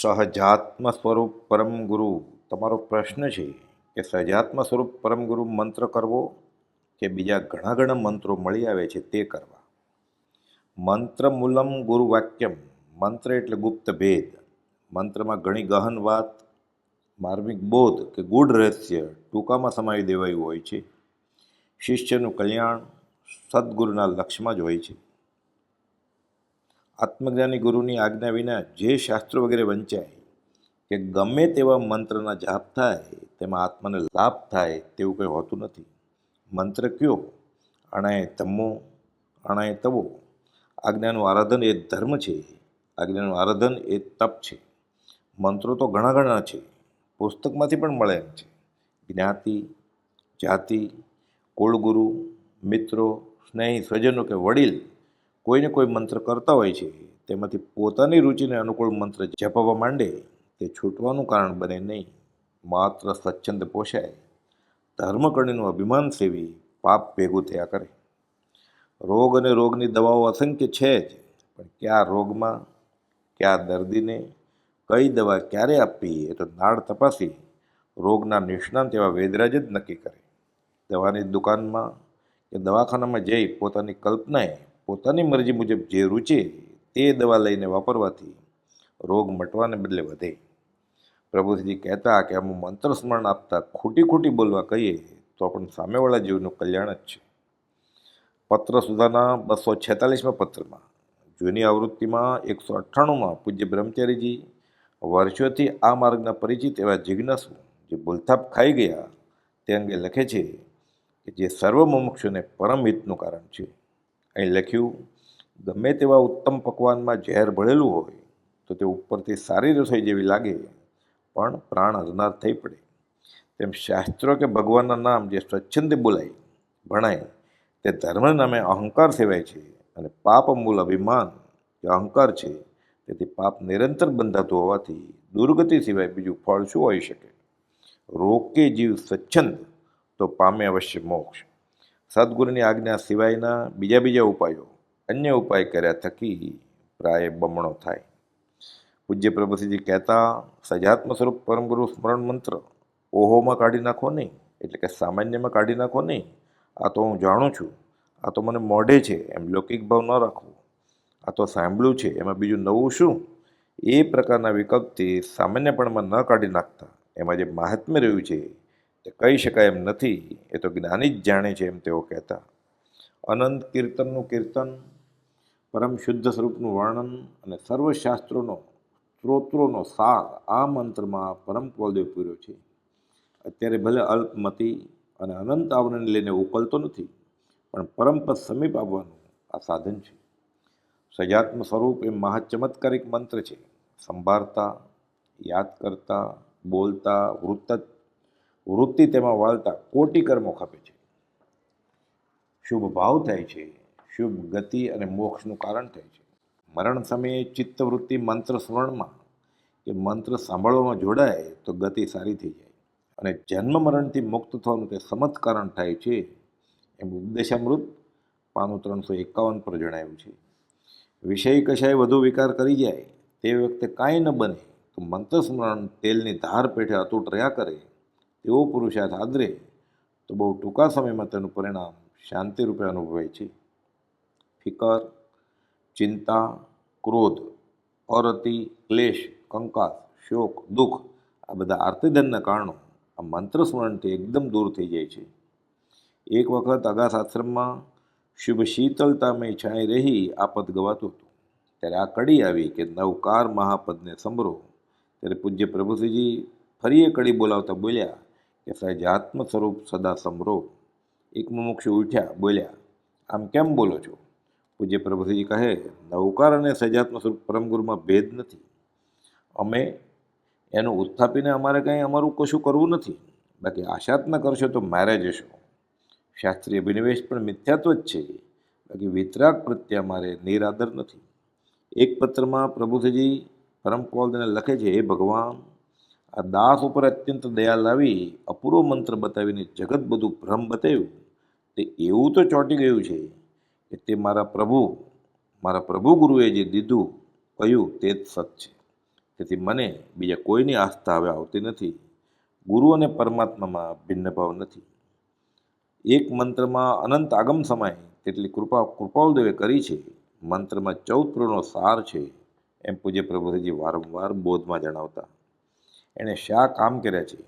સહજાત્મ સ્વરૂપ પરમ ગુરુ? તમારો પ્રશ્ન છે કે સહજાત્મ સ્વરૂપ પરમ ગુરુ મંત્ર કરવો કે બીજા ઘણા ઘણા મંત્રો મળી આવે છે તે કરવા? મંત્ર મૂલમ ગુરુ વાક્યમ મંત્ર એટલે ગુપ્ત ભેદ. મંત્રમાં ઘણી ગહન વાત, માર્મિક બોધ કે ગૂઢ રહસ્ય ટૂંકામાં સમાવી દેવાયું હોય છે. શિષ્યનું કલ્યાણ સદગુરુના લક્ષ્યમાં જ હોય છે. આત્મજ્ઞાની ગુરુની આજ્ઞા વિના જે શાસ્ત્રો વગેરે વંચાય, કે ગમે તેવા મંત્રના જાપ થાય, તેમાં આત્માને લાભ થાય તેવું કંઈ હોતું નથી. મંત્ર કયો? અણાય તમો, અણાય તવો. આજ્ઞાનું આરાધન એ ધર્મ છે. આજ્ઞાનું આરાધન એ તપ છે. મંત્રો તો ઘણા ઘણા છે. પુસ્તકમાંથી પણ મળે એમ છે. જ્ઞાતિ, જાતિ, કુળગુરુ, મિત્રો, સ્નેહી, સ્વજનો કે વડીલ કોઈને કોઈ મંત્ર કરતા હોય છે, તેમાંથી પોતાની રુચિને અનુકૂળ મંત્ર જપાવવા માંડે, તે છૂટવાનું કારણ બને નહીં. માત્ર સ્વચ્છંદ પોષાય. ધર્મકર્ણીનું અભિમાન સેવી પાપ ભેગું થયા કરે. રોગ અને રોગની દવાઓ અસંખ્ય છે જ, પણ કયા રોગમાં, કયા દર્દીને, કઈ દવા ક્યારે આપવી એ તો નાળ તપાસી રોગના નિષ્ણાંત એવા વેદરાજ જ નક્કી કરે. દવાની દુકાનમાં કે દવાખાનામાં જઈ પોતાની કલ્પનાએ પોતાની મરજી મુજબ જે રૂચે તે દવા લઈને વાપરવાથી રોગ મટવાને બદલે વધે. પ્રભુજી કહેતા કે અમુક મંત્ર સ્મરણ આપતા ખોટી ખોટી બોલવા કહીએ તો પણ સામેવાળા જીવનું કલ્યાણ જ છે. પત્ર સુધાના બસો છેતાલીસમાં પત્રમાં, જૂની આવૃત્તિમાં એકસો અઠ્ઠાણુંમાં પૂજ્ય બ્રહ્મચારીજી, વર્ષોથી આ માર્ગના પરિચિત એવા જિજ્ઞાસુ જે ભૂલથાપ ખાઈ ગયા, તે અંગે લખે છે કે જે સર્વ મુમુક્ષુને પરમ હિતનું કારણ છે. અહીં લખ્યું, ગમે તેવા ઉત્તમ પકવાનમાં ઝેર ભળેલું હોય, તો તે ઉપરથી સારી રસોઈ જેવી લાગે, પણ પ્રાણ અજનાર થઈ પડે. તેમ શાસ્ત્રો કે ભગવાનના નામ જે સ્વચ્છંદે બોલાય, ભણાય, તે ધર્મ નામે અહંકાર સેવાય છે અને પાપ મૂલ અભિમાન જે અહંકાર છે, તેથી પાપ નિરંતર બંધાતું હોવાથી દુર્ગતિ સિવાય બીજું ફળ શું હોઈ શકે? રોકે જીવ સ્વચ્છંદ, તો પામે અવશ્ય મોક્ષ. સદગુરુની આજ્ઞા સિવાયના બીજા બીજા ઉપાયો, અન્ય ઉપાય કર્યા થકી પ્રાય બમણો થાય. પૂજ્ય પ્રભુસિંહજી કહેતા, સજાત્મ સ્વરૂપ પરમગુરુ સ્મરણ મંત્ર ઓહોમાં કાઢી નાખો નહીં, એટલે કે સામાન્યમાં કાઢી નાખો નહીં. આ તો હું જાણું છું. આ તો મને મોઢે છે, એમ લૌકિક ભાવ ન રાખવો. આ તો સાંભળ્યું છે, એમાં બીજું નવું શું? એ પ્રકારના વિકલ્પથી સામાન્યપણમાં ન કાઢી નાખતા. એમાં જે મહાત્મ્ય રહ્યું છે તે કહી શકાય એમ નથી. એ તો જ્ઞાની જ જાણે છે એમ તેઓ કહેતા. અનંત કીર્તનનું કીર્તન, પરમ શુદ્ધ સ્વરૂપનું વર્ણન અને સર્વશાસ્ત્રોનો, સ્ત્રોત્રોનો સાર આ મંત્રમાં પરમ કુલદેવ પૂર્યો છે. અત્યારે ભલે અલ્પમતી અને અનંત આવરણને લઈને ઉકલતો નથી, પણ પરમપદ સમીપ આવવાનું આ સાધન છે. સજાત્મ સ્વરૂપ એ મહાચમત્કારિક મંત્ર છે. સંભાળતા યાદ કરતા, બોલતા, વૃત્ત વૃત્તિ તેમાં વાળતા કોટી કર્મો ખપે છે. શુભ ભાવ થાય છે, શુભ ગતિ અને મોક્ષનું કારણ થાય છે. મરણ સમયે ચિત્તવૃત્તિ મંત્ર સ્મરણમાં કે મંત્ર સાંભળવામાં જોડાય તો ગતિ સારી થઈ જાય. અને જન્મ મરણથી મુક્ત થવાનું તે સમત કારણ થાય છે એમ ઉપદેશામૃત પાનું ત્રણસો એકાવન પર જણાવ્યું છે. વિષય કશાય વધુ વિકાર કરી જાય તે વખતે કાંઈ ન બને તો મંત્ર સ્મરણ તેલની ધાર પેઠે અતૂટ રહ્યા કરે તેવો પુરુષાર્થ આદરે, તો બહુ ટૂંકા સમયમાં તેનું પરિણામ શાંતિ રૂપે અનુભવાય છે. ફિકર, ચિંતા, ક્રોધ, અરતિ, ક્લેશ, કંકાસ, શોક, દુઃખ, આ બધા આર્તિધનના કારણો આ મંત્ર સ્મરણથી એકદમ દૂર થઈ જાય છે. એક વખત અગાસ આશ્રમમાં શુભ શીતલતામય છાંય રહી આ પદ ગવાતું હતું. ત્યારે આ કડી આવી કે નવકાર મહાપદને સંભળો. ત્યારે પૂજ્ય પ્રભુશ્રીજી ફરી એ કડી બોલાવતા બોલ્યા કે સહજાત્મ સ્વરૂપ સદા સમરો એક મુમુક્ષુ ઉઠ્યા, બોલ્યા, આમ કેમ બોલો છો? પૂજ્ય પ્રભુજી કહે, નવકાર અને સહજાત્મ સ્વરૂપ પરમગુરુમાં ભેદ નથી. અમે એનું ઉત્થાપીને અમારે કંઈ અમારું કશું કરવું નથી. બાકી આશાત્મા કરશો તો મારે જશો. શાસ્ત્રીય અભિનિવેશ પણ મિથ્યાત્વ જ છે. બાકી વિતરાગ પ્રત્યે અમારે નિરાદર નથી. એક પત્રમાં પ્રભુથજી પરમ કોલદને લખે છે, હે ભગવાન આ દાસ ઉપર અત્યંત દયા લાવી અપૂર્વ મંત્ર બતાવીને જગત બધું ભ્રમ બતાવ્યું. તે એવું તો ચોંટી ગયું છે કે તે મારા પ્રભુ મારા પ્રભુ ગુરુએ જે દીધું કહ્યું તે જ સત છે. તેથી મને બીજા કોઈની આસ્થા હવે આવતી નથી. ગુરુ અને પરમાત્મામાં ભિન્ન ભાવ નથી. એક મંત્રમાં અનંત આગમ સમાય તેટલી કૃપા કૃપાલદેવે કરી છે. મંત્રમાં ચૌદ પ્રનો સાર છે. એમ પૂજ્ય પ્રભુજી વારંવાર બોધમાં જણાવતા. એણે શા કામ કર્યા છે?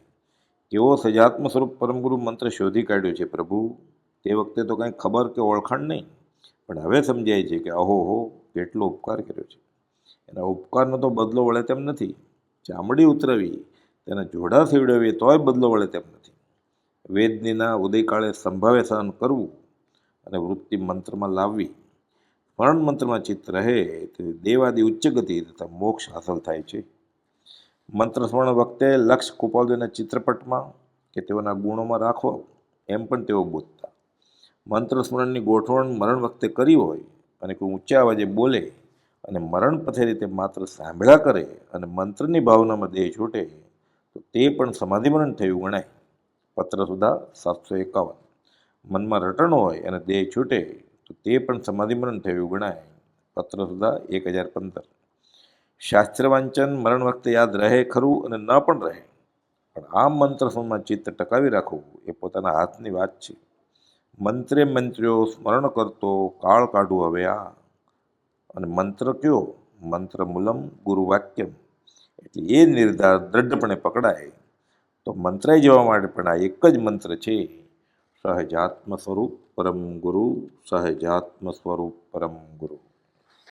કેવો સજાત્મ સ્વરૂપ પરમગુરુ મંત્ર શોધી કાઢ્યો છે પ્રભુ? તે વખતે તો કંઈ ખબર કે ઓળખાણ નહીં. પણ હવે સમજાય છે કે અહો હો, કેટલો ઉપકાર કર્યો છે. એના ઉપકારનો તો બદલો વળે તેમ નથી. ચામડી ઉતરવી, તેના જોડા સીવડાવીએ તોય બદલો વળે તેમ નથી. વેદનીના ઉદયકાળે સંભાવે સહન કરવું અને વૃત્તિ મંત્રમાં લાવવી. સ્મરણ મંત્રમાં ચિત્ત રહે, તે દેવાદી ઉચ્ચ ગતિ તથા મોક્ષ હાંસલ થાય છે. મંત્ર સ્મરણ વખતે લક્ષ કૃપાલદેવના ચિત્રપટમાં કે તેઓના ગુણોમાં રાખો એમ પણ તેઓ બોલતા. મંત્ર સ્મરણની ગોઠવણ મરણ વખતે કરી હોય અને કોઈ ઊંચા અવાજે બોલે અને મરણ પથે રીતે માત્ર સાંભળ્યા કરે અને મંત્રની ભાવનામાં દેહ છૂટે, તો તે પણ સમાધિમરણ થયું ગણાય. પત્ર સુધા સાતસો એકાવન. મનમાં રટણ હોય અને દેહ છૂટે, તો તે પણ સમાધિમરણ થયું ગણાય. પત્ર સુધા એક હજાર પંદર. શાસ્ત્ર વાંચન મરણ વખતે યાદ રહે ખરું અને ન પણ રહે. પણ આ મંત્ર સ્મરણમાં ચિત્ત ટકાવી રાખવું એ પોતાના હાથની વાત છે. મંત્રે મંત્ર્યો સ્મરણ કરતો કાળ કાઢું હવે આ. અને મંત્ર કયો? મંત્ર મૂલમ ગુરુ વાક્યમ એટલે એ નિર્ધાર દ્રઢપણે પકડાય. તો મંત્રાઈ જવા માટે પણ આ એક જ મંત્ર છે. સહજાત્મ સ્વરૂપ પરમ ગુરુ સહજાત્મ સ્વરૂપ પરમ ગુરુ.